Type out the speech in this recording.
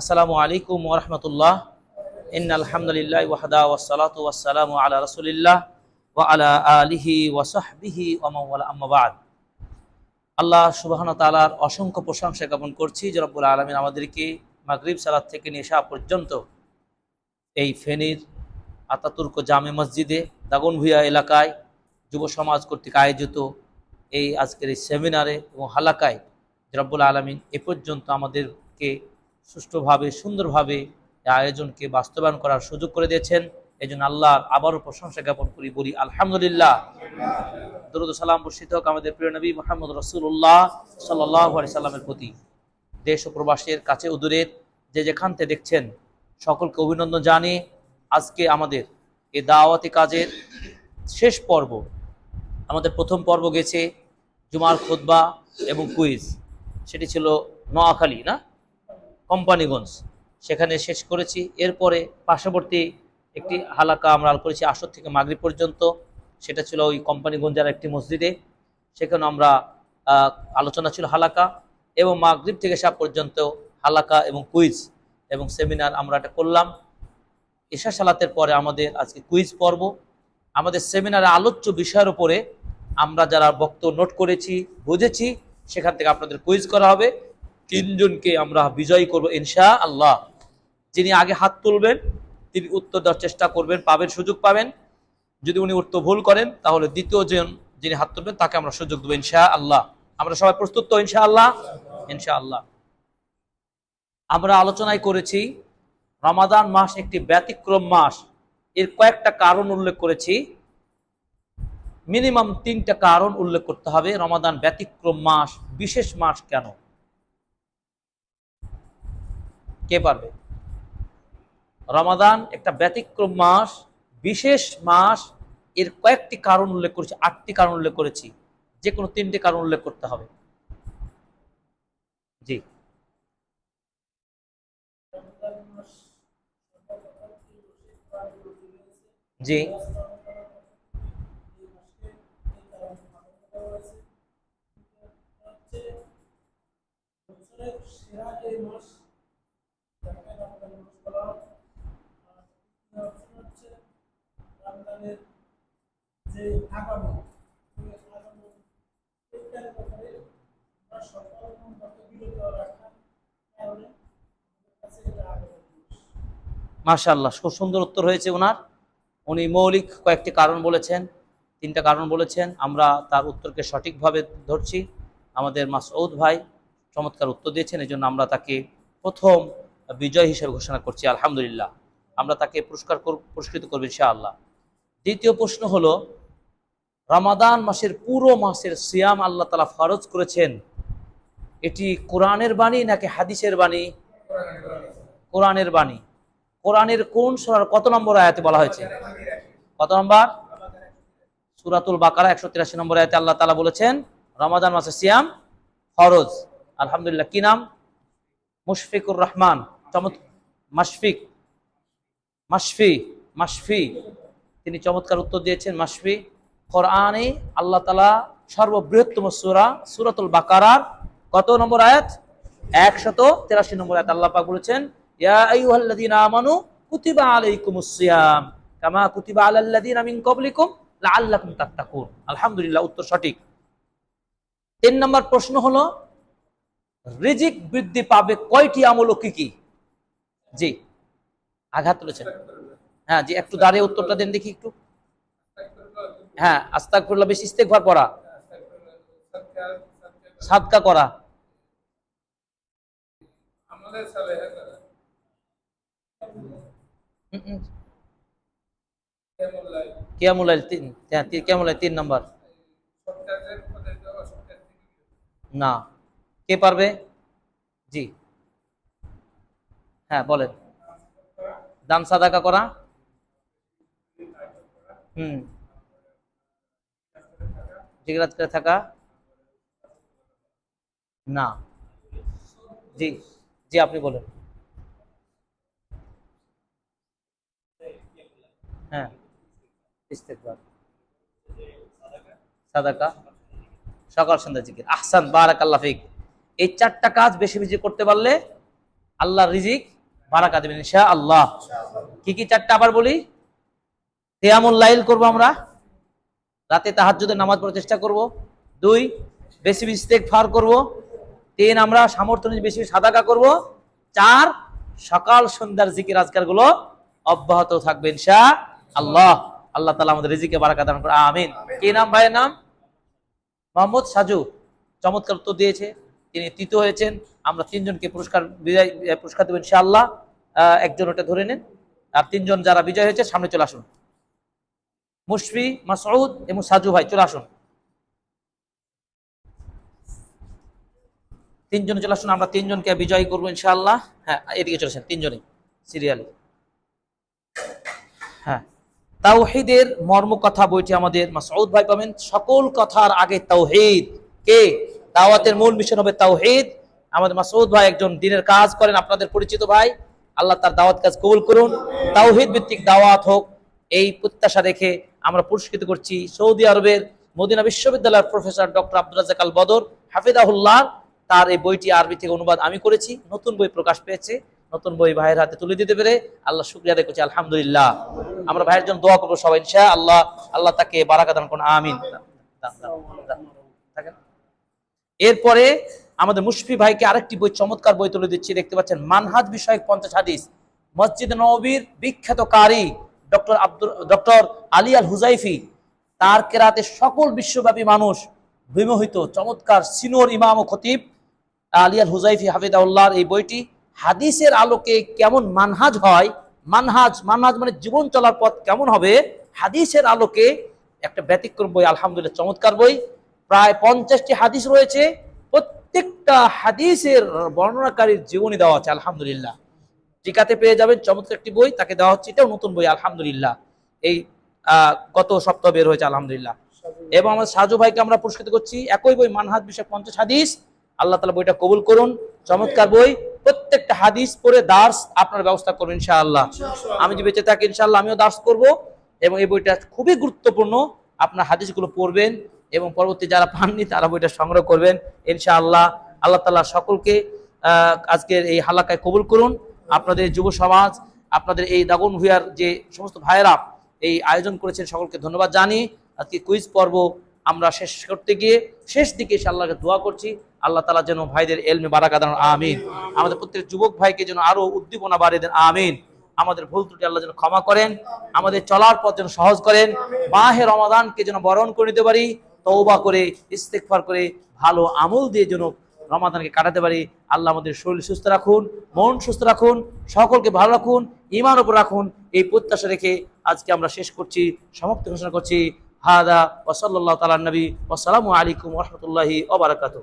আসসালামু আলাইকুম ওরহমতুল্লাহ ইন আলহামদুলিল্লাহ ওয়াহদা ওয়াসালাতু ওয়াসসালামু আলা রাসূলিল্লাহ ওয়া আলা আলিহি ওয়া সাহবিহি ওয়া মান ওয়ালা, আম্মা আল্লাহ সুবহানাহু ওয়া তাআলার অসংখ্য প্রশংসা জ্ঞাপন করছি, যে রব্বুল আলামিন আমাদেরকে মাগরিব সালাত থেকে আসা পর্যন্ত এই ফেনীর আতাতুর্ক জামে মসজিদে, দাগনভূঞা এলাকায় যুব সমাজ কর্তৃক আয়োজিত এই আজকের এই সেমিনারে এবং হালাকায় রব্বুল আলমিন এ পর্যন্ত আমাদেরকে সুষ্ঠুভাবে, সুন্দরভাবে আয়োজনকে বাস্তবায়ন করার সুযোগ করে দিয়েছেন। এই জন্য আল্লাহর আবারও প্রশংসা জ্ঞাপন করি, বলি আলহামদুলিল্লাহ। দরুদ সালাম বর্ষিত হোক আমাদের প্রিয় নবী মোহাম্মদ রসুল্লাহ সাল্লাহ আলি সাল্লামের প্রতি। দেশ ও প্রবাসের কাছে ও দূরের যে যেখান থেকে দেখছেন, সকলকে অভিনন্দন জানিয়ে আজকে আমাদের এ দাওয়াতি কাজের শেষ পর্ব, আমাদের প্রথম পর্ব গেছে জুমার খুতবা এবং কুইজ। সেটি ছিল নোয়াখালী, না? কোম্পানিগঞ্জ। সেখানে শেষ করেছি। এরপরে পার্শ্ববর্তী একটি হালাকা আমরা আল করেছি আসর থেকে মাগরিব পর্যন্ত। সেটা ছিল ওই কোম্পানিগঞ্জের একটি মসজিদে। সেখানে আমরা আলোচনা ছিল হালাকা এবং মাগরিব থেকে সাপ পর্যন্ত হালাকা এবং কুইজ এবং সেমিনার আমরা এটা করলাম। ঈশা সালাতের পরে আমাদের আজকে কুইজ পর্ব। আমাদের সেমিনারে আলোচ্য বিষয়ের উপরে আমরা যারা বক্তব্য নোট করেছি, বুঝেছি, সেখান থেকে আপনাদের কুইজ করা হবে। তিনজনকে আমরা বিজয়ী করব ইনশা আল্লাহ যিনি আগে হাত তুলবেন, তিনি উত্তর দেওয়ার চেষ্টা করবেন, পাবেন, সুযোগ পাবেন। যদি উনি উত্তর ভুল করেন, তাহলে দ্বিতীয় জন যিনি হাত তুলবেন, তাকে আমরা সুযোগ দেবো ইনশা আল্লাহ আমরা সবাই প্রস্তুত তো ইনশা আল্লাহ ইনশা আল্লাহ আমরা আলোচনায় করেছি, রমাদান মাস একটি ব্যতিক্রম মাস। এর কয়েকটা কারণ উল্লেখ করেছি। মিনিমাম তিনটা কারণ উল্লেখ করতে হবে, রমাদান ব্যতিক্রম মাস, বিশেষ মাস কেন? কে পারবে? রমাদান একটা ব্যতিক্রম মাস, বিশেষ মাস। এর কয়েকটি কারণ উল্লেখ করেছি, আটটি কারণ উল্লেখ করেছি। যে কোনো তিনটি কারণ উল্লেখ করতে হবে। জি। জি। যে আগামী দিবস। মাশাআল্লাহ, খুব সুন্দর উত্তর হয়েছে ওনার উনি মৌলিক কয়েকটি কারণ বলেছেন, তিনটা কারণ বলেছেন, আমরা তার উত্তরকে সঠিকভাবে ধরছি। আমাদের মাসউদ ভাই চমৎকার উত্তর দিয়েছেন এই জন্য আমরা তাকে প্রথম বিজয় হিসেবে ঘোষণা করছি, আলহামদুলিল্লাহ। আমরা তাকে পুরস্কার কর- পুরস্কৃত করব ইনশাআল্লাহ। দ্বিতীয় প্রশ্ন হলো, রমাদান মাসের পুরো মাসের সিয়াম আল্লাহ তালা ফরজ করেছেন? এটি কোরআনের বাণী নাকি হাদিসের বাণী? কোরআনের বাণী। কোরআনের কোন সূরার কত নম্বর আয়াতে বলা হয়েছে? কত নম্বর? সুরাতুল বাকারা একশো তিরাশি নম্বর আয়াতে আল্লাহ তালা বলেছেন, রমাদান মাসে সিয়াম ফরজ। আলহামদুলিল্লাহ, কি নাম? মুশফিকুর রহমান। চমৎ মাশফিক। মাশফি মাশফি। তিনি চমৎকার উত্তর দিয়েছেন, মাশফি। কোরআনে আল্লাহ তাআলা সর্ববৃহত্তম সুরা, সুরাতুল বাকারার কত নম্বর আয়াত? একশত তেরাশি নম্বর আয়াত আল্লাহ পাক বলেছেন, ইয়া আইয়ুহাল্লাযীনা আমানু কুতিবা আলাইকুমুস সিয়াম, কামা কুতিবা আলাল্লাযীনা মিন ক্বাবলিকুম লাআল্লাকুম তাত্তাকুন। আলহামদুলিল্লাহ, উত্তর সঠিক। তিন নম্বর প্রশ্ন হলো, রিজিক বৃদ্ধি পাবে কয়টি আমল কি কি? জি, আঘাত তুলেছেন। হ্যাঁ জি একটু দাঁড়িয়ে উত্তরটা দেন দেখি একটু। হ্যাঁ আস্তাগফিরুল্লাহ বেশি ইস্তেগফার করা সাদকা করা। লাগে তিন হ্যাঁ তি- কিয়ামুল লাইল তিন নম্বর। না। কে পারবে? জি। হ্যাঁ বলেন। দান সাদাকা করা। হুম। জিজ্ঞাসা করে থাকা? না। জি জি, আপনি বলেন। হ্যাঁ। ইস্তেকবার। সাদাকা? সকাল সন্ধ্যা জিকির। আহসান বারাক আল্লাহ এই চারটা কাজ বেশি বেশি করতে পারলে আল্লাহ রিজিক বারাকা দেবেন ইনশা আল্লাহ কি কি চারটা আবার বলি? তেয়ামুল লাইল করব আমরা। রাতে তাহাজ্জুদের নামাজ পড়ার চেষ্টা করব। দুই, বেশি বেশি ফার করব। তিন, আমরা সামর্থ্য নিয়ে বেশি সাদাকা করব। চার, সকাল সন্ধ্যার জিকির আজকারগুলো অব্যাহত থাকবে ইনশা আল্লাহ আল্লাহ তালা আমাদের রিজিকে বারাকা দান করে আমিন। কি নাম, ভাইয়ের নাম? মোহাম্মদ সাজু। চমৎকার উত্তর দিয়েছে। তিনি তৃতীয় হয়েছেন। আমরা তিনজনকে পুরস্কার বিজয় পুরস্কার দেবেন ইনশাআল্লাহ। একজন ওটা ধরে নেন। আর তিনজন যারা বিজয় হয়েছে, সামনে চলে আসুন। মুশফি, মাসউদ এবং সাজু ভাই, চলে আসুন। তিনজন চলে আসুন, আমরা তিনজনকে বিজয়ী করব ইনশাআল্লাহ। হ্যাঁ এদিকে চলেছেন তিনজনই, সিরিয়ালি। হ্যাঁ তাওহিদের মর্ম কথা বইটি আমাদের মাসউদ ভাই পাবেন। সকল কথার আগে তাওহিদ। কে? দাওয়াতের মূল মিশন হবে তাওহিদ। আমাদের মাসউদ ভাই একজন দিনের কাজ করেন, আপনাদের পরিচিত ভাই। আল্লাহ তার দাওয়াত কাজ কবুল করুন। তাওহিদ ভিত্তিক দাওয়াত হোক, এই প্রত্যাশা রেখে আমরা পুরস্কৃত করছি সৌদি আরবের মদিনা বিশ্ববিদ্যালয়ের professor doctor Abdul Razzaq Al Badr. হাফিদাহুল্লাহ তার এই বইটি আরবি থেকে অনুবাদ আমি করেছি। নতুন বই প্রকাশ পেয়েছে। নতুন বই ভাইয়ের হাতে তুলে দিতে পেরে আল্লাহ শুক্রিয়া করছি, আলহামদুলিল্লাহ। আমরা ভাইয়ের জন্য দোয়া করব সবাই ইনশা আল্লাহ আল্লাহ তাকে বারাকা দান করুন, আমিন। এরপরে আমাদের মুশফি ভাইকে আরেকটি বই, চমৎকার বই তুলে দিচ্ছি। দেখতে পাচ্ছেন, মানহাজ বিষয়ক পঞ্চাশ হাদিস। মসজিদ নবীর বিখ্যাত কারি। Doctor Abdul doctor Ali Al Hudhaifi, তার কেরাতে সকল বিশ্বব্যাপী মানুষ বিমোহিত, চমৎকার সিনোর ইমাম ও খতিব। আলী আল হুজাইফি হাফিদাউল্লাহর এই বইটি হাদিসের আলোকে কেমন মানহাজ হয়, মানহাজ মানহাজ মানে জীবন চলার পথ কেমন হবে, হাদিসের আলোকে একটা ব্যতিক্রম বই, আলহামদুলিল্লাহ চমৎকার বই। প্রায় পঞ্চাশটি হাদিস রয়েছে, প্রত্যেকটা হাদিসের বর্ণনাকারীর জীবনী দেওয়া আছে, আলহামদুলিল্লাহ। টিকাতে পেয়ে যাবেন, চমৎকার একটি বই, তাকে দেওয়া হচ্ছে, এটাও নতুন বই, আলহামদুলিল্লাহ। এই গত সপ্তাহ বের হয়েছে, আলহামদুলিল্লাহ। এবং আমার সাজু ভাইকে আমরা পুরস্কৃত করছি, একই বই, মানহাজ বিষয় পঞ্চাশ হাদিস, আল্লাহ তালা বইটা কবুল করুন, চমৎকার বই, প্রত্যেকটা হাদিস পড়ে দাস আপনার ব্যবস্থা করবেন, ইনশাআল্লাহ। আমি যে বেঁচে থাকি, ইনশাআল্লাহ, আমিও দাস করব, এবং এই বইটা খুবই গুরুত্বপূর্ণ, আপনার হাদিসগুলো পড়বেন, এবং পরবর্তী যারা পাননি, তারা বইটা সংগ্রহ করবেন, ইনশাআল্লাহ। আল্লাহ তালা সকলকে আজকের এই হালাকায় কবুল করুন। আপনাদের যুব সমাজ, আপনাদের এই দাগন ভুয়ার যে সমস্ত ভাইয়েরা এই আয়োজন করেছেন সকলকে ধন্যবাদ জানি আজকে কুইজ পর্ব আমরা শেষ করতে গিয়ে শেষ দিকে এসে আল্লাহকে দোয়া করছি। আল্লাহ তালা যেন ভাইদের এলমে বারাকা দেন, আমিন। আমাদের প্রত্যেক যুবক ভাইকে যেন আরও উদ্দীপনা বাড়িয়ে দেন, আমিন। আমাদের ভুল ত্রুটি আল্লাহ যেন ক্ষমা করেন, আমাদের চলার পথ যেন সহজ করেন, মাহে রমাদানকে যেন বরণ করে নিতে পারি তৌবা করে ইস্তেকফার করে, ভালো আমল দিয়ে যেন রমাদানকে কাটাতে পারি। আল্লাহ আমাদের শরীর সুস্থ রাখুন, মন সুস্থ রাখুন, সকলকে ভালো রাখুন ইমান উপর রাখুন। এই প্রত্যাশা রেখে আজকে আমরা শেষ করছি, সমাপ্ত ঘোষণা করছি। হাদা ওসল্লাহ তালা নবী। আসসালামু আলাইকুম রহমতুল্লাহি ওবরাকাতু